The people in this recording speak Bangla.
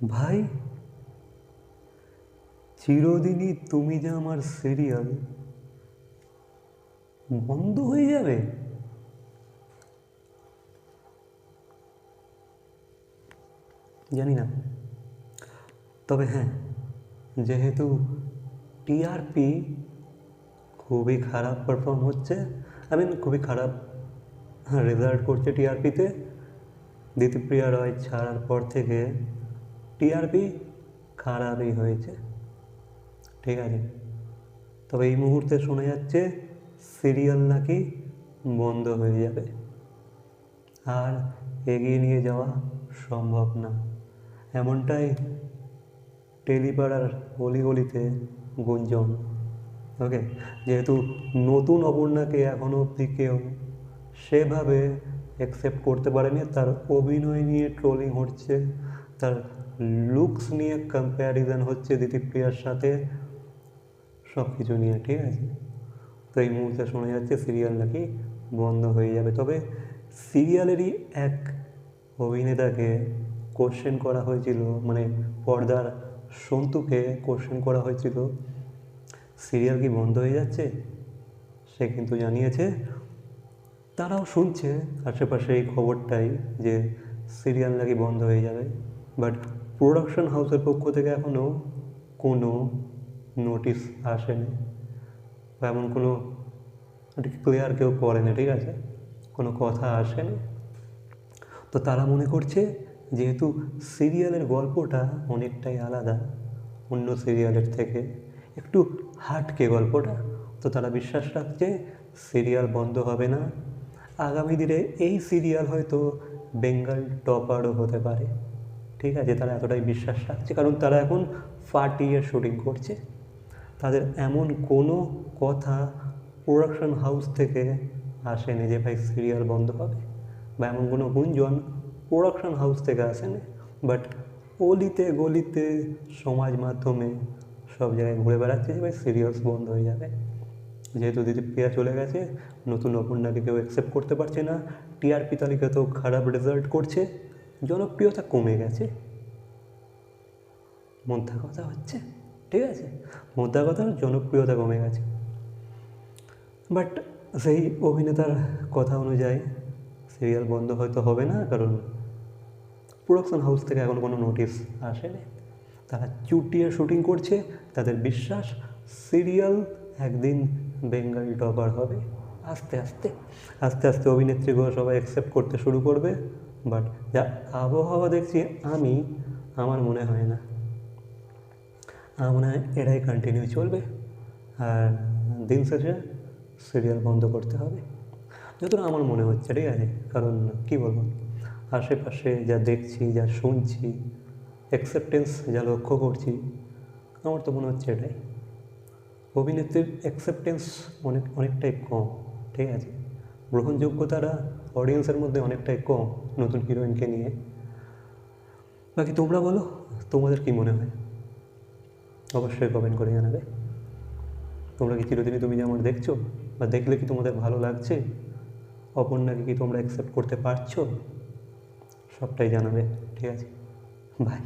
ভাই, চিরদিনই তুমি যে আমার সিরিয়াল বন্ধ হয়ে যাবে? জানি না। তবে হ্যাঁ যেহেতু টিআরপি খুবই খারাপ পারফর্ম হচ্ছে আই মিন খুবই খারাপ রেজাল্ট করছে টিআরপিতে দ্বিতীপ্রিয়া রয় ছাড়ার পর থেকে টিআরপি খারাপই হয়েছে। ঠিক আছে? তবে এই মুহূর্তে শোনা যাচ্ছে সিরিয়াল নাকি বন্ধ হয়ে যাবে। আর এগিয়ে নিয়ে যাওয়া সম্ভব না। এমনটাই টেলিপাড়ার অলিগলিতে গুঞ্জন। ওকে যেহেতু নতুন অপর্ণাকে এখনও অবধি কেউ সেভাবে অ্যাকসেপ্ট করতে পারেনি, তার অভিনয় নিয়ে ট্রোলিং হচ্ছে। তার লুকস নিয়ে কম্প্যারিজন হচ্ছে দিতিপ্রিয়ার সাথে। সব কিছু নিয়ে, ঠিক আছে? তো এই মুহূর্তে শোনা যাচ্ছে সিরিয়াল নাকি বন্ধ হয়ে যাবে। তবে সিরিয়ালেরই এক অভিনেতাকে কোশ্চেন করা হয়েছিল মানে পর্দার সন্তুকে কোশ্চেন করা হয়েছিল। সিরিয়াল কি বন্ধ হয়ে যাচ্ছে? সে কিন্তু জানিয়েছে। তারাও শুনছে আশেপাশে এই খবরটাই যে সিরিয়াল নাকি বন্ধ হয়ে যাবে। বাট প্রোডাকশন হাউসের পক্ষ থেকে এখনও কোনো নোটিশ আসেনি বা এমন কোনো ক্লিয়ার কেউ করেনি, ঠিক আছে? কোনো কথা আসেনি। তো তারা মনে করছে যেহেতু সিরিয়ালের গল্পটা অনেকটাই আলাদা, অন্য সিরিয়ালের থেকে একটু হাটকে গল্পটা, তো তারা বিশ্বাস রাখছে সিরিয়াল বন্ধ হবে না। আগামী দিনে এই সিরিয়াল হয়তো বেঙ্গল টপারও হতে পারে। ঠিক আছে? তারা এতটাই বিশ্বাস রাখছে। কারণ তারা এখন ফাটিয়ে শুটিং করছে। তাদের এমন কোনো কথা প্রোডাকশন হাউস থেকে আসেনি যে, ভাই, সিরিয়াল বন্ধ হবে। বা এমন কোনো গুঞ্জন প্রোডাকশন হাউস থেকে আসেনি। বাট অলিতে গলিতে সমাজ মাধ্যমে সব জায়গায় ঘুরে বেড়াচ্ছে যে, ভাই, সিরিয়ালস বন্ধ হয়ে যাবে। যেহেতু দিদিপ্রিয়া চলে গেছে, নতুন অপর্ণাকে কেউ অ্যাকসেপ্ট করতে পারছে না। টিআরপি তালিকাতেও খারাপ রেজাল্ট করছে। জনপ্রিয়তা কমে গেছে। মোদ্দা কথা হচ্ছে, ঠিক আছে? মোদ্দা কথা জনপ্রিয়তা কমে গেছে। বাট সেই অভিনেতার কথা অনুযায়ী সিরিয়াল বন্ধ হয়তো হবে না, কারণ প্রোডাকশন হাউস থেকে এখন কোনো নোটিশ আসেনি। তারা চুটিয়ে শুটিং করছে, তাদের বিশ্বাস সিরিয়াল একদিন বেঙ্গল টপার হবে। আস্তে আস্তে আস্তে আস্তে অভিনেত্রীগুলো সবাই অ্যাকসেপ্ট করতে শুরু করবে। বাট যা আবহাওয়া দেখছি, আমি, আমার মনে হয় না। আমার মনে হয় এটাই কন্টিনিউ চলবে। আর দিন শেষে সিরিয়াল বন্ধ করতে হবে। যতটা আমার মনে হচ্ছে, ঠিক আছে? কারণ কী বলব? আশেপাশে যা দেখছি, যা শুনছি অ্যাকসেপ্টেন্স যা লক্ষ্য করছি, আমার তো মনে হচ্ছে এটাই। অভিনেত্রীর অ্যাকসেপ্টেন্স অনেক, অনেকটাই কম, ঠিক আছে? গ্রহণযোগ্যতারা অডিয়েন্সের মধ্যে অনেকটাই কম নতুন হিরোইনকে নিয়ে। বাকি তোমরা বলো, তোমাদের কি মনে হয়? অবশ্যই কমেন্ট করে জানাবে। তোমরা কি চিরদিনই তুমি যেমন দেখছ, বা দেখলে কি তোমাদের ভালো লাগছে, অপর্ণাকে কি তোমরা অ্যাকসেপ্ট করতে পারছ? সবটাই জানাবে, ঠিক আছে? বাই